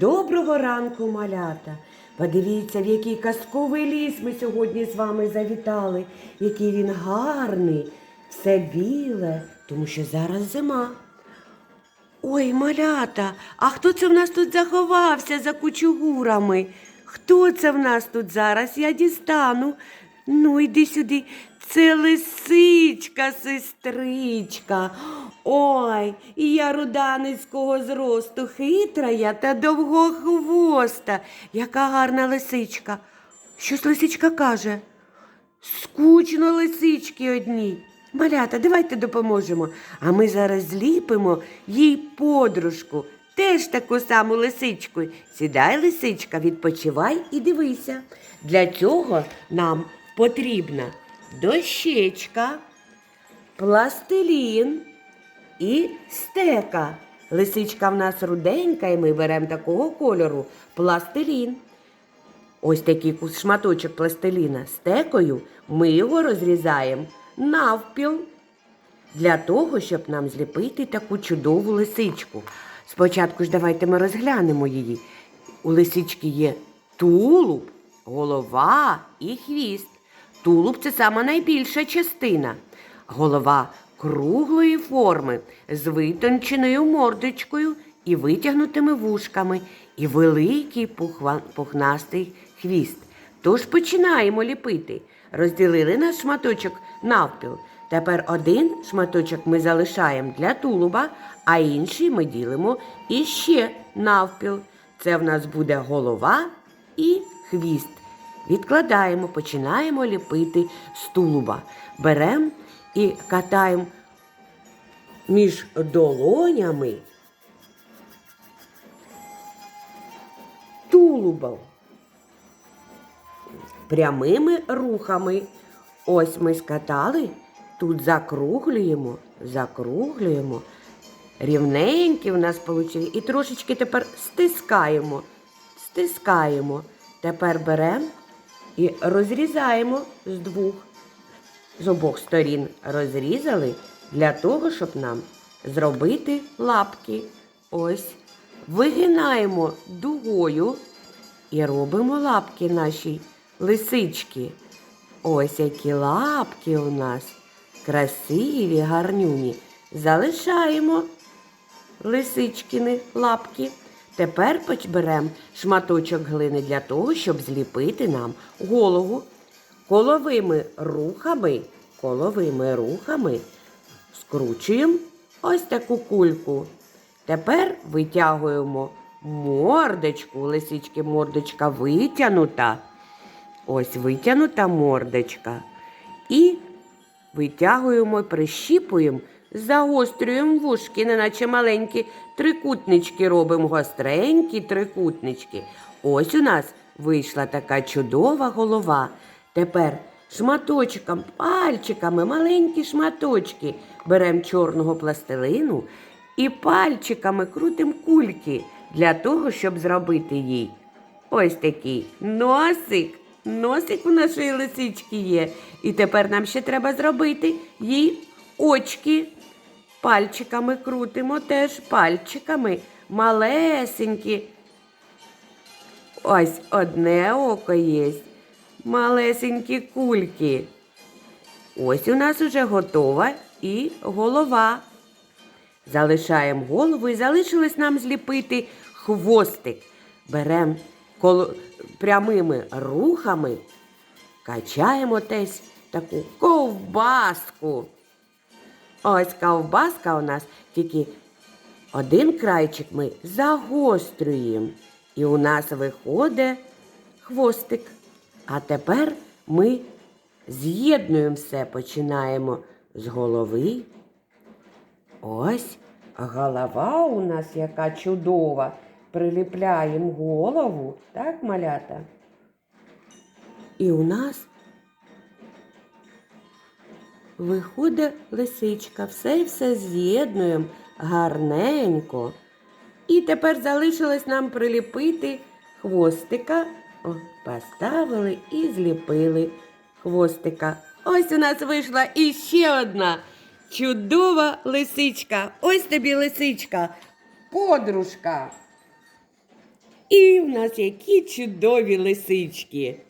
Доброго ранку, малята! Подивіться, в який казковий ліс ми сьогодні з вами завітали, який він гарний, все біле, тому що зараз зима. Ой, малята, а хто це в нас тут заховався за кучугурами? Хто це в нас тут зараз? Я дістану. Ну, йди сюди. Це лисичка, сестричка. Ой, і я руда низького зросту, хитра я та довгохвоста. Яка гарна лисичка. Щось лисичка каже. Скучно лисички одній. Малята, давайте допоможемо. А ми зараз зліпимо їй подружку, теж таку саму лисичку. Сідай, лисичка, відпочивай і дивися. Для цього нам потрібна дощечка, пластилін і стека. Лисичка в нас руденька, і ми беремо такого кольору пластилін. Ось такий шматочок пластиліна стекою ми його розрізаємо навпіл для того, щоб нам зліпити таку чудову лисичку. Спочатку ж давайте ми розглянемо її. У лисички є тулуб, голова і хвіст. Тулуб це сама найбільша частина. Голова круглої форми з витонченою мордочкою і витягнутими вушками, і великий пухнастий хвіст. Тож починаємо ліпити. Розділили наш шматочок навпіл. Тепер один шматочок ми залишаємо для тулуба, а інший ми ділимо іще навпіл. Це в нас буде голова і хвіст. Відкладаємо, починаємо ліпити з тулуба. Беремо і катаємо між долонями тулубом. Прямими рухами. Ось ми скатали, тут закруглюємо, закруглюємо. Рівненькі в нас вийшли. І трошечки тепер стискаємо. Стискаємо. Тепер беремо і розрізаємо з двох. З обох сторін розрізали для того, щоб нам зробити лапки. Ось. Вигинаємо дугою і робимо лапки нашій лисички. Ось які лапки у нас. Красиві, гарнюні. Залишаємо лисичкини лапки. Тепер беремо шматочок глини для того, щоб зліпити нам голову. Коловими рухами, коловими рухами скручуємо ось таку кульку. Тепер витягуємо мордочку. Лисички мордочка витягнута. Ось витягнута мордочка. І витягуємо, прищіпуємо, загострюємо вушки, неначе маленькі трикутнички робимо, гостренькі трикутнички. Ось у нас вийшла така чудова голова. Тепер шматочком, пальчиками, маленькі шматочки беремо чорного пластилину і пальчиками крутимо кульки для того, щоб зробити їй Ось такий носик. Носик у нашої лисички є. І тепер нам ще треба зробити їй очки. Пальчиками крутимо теж пальчиками. Малесенькі. Ось одне око є. Малесенькі кульки. Ось у нас уже готова і голова. Залишаємо голову і залишилось нам зліпити хвостик. Беремо коло... прямими рухами, качаємо десь таку ковбаску. Ось ковбаска у нас тільки один крайчик ми загострюємо. І у нас виходить хвостик. А тепер ми з'єднуємо все, починаємо з голови. Ось голова у нас яка чудова. Приліпляємо голову, так, малята? І у нас виходить лисичка. Все і все з'єднуємо гарненько. І тепер залишилось нам приліпити хвостика. О, поставили і зліпили хвостика. Ось у нас вийшла іще одна чудова лисичка. Ось тобі лисичка, подружка. І в нас які чудові лисички.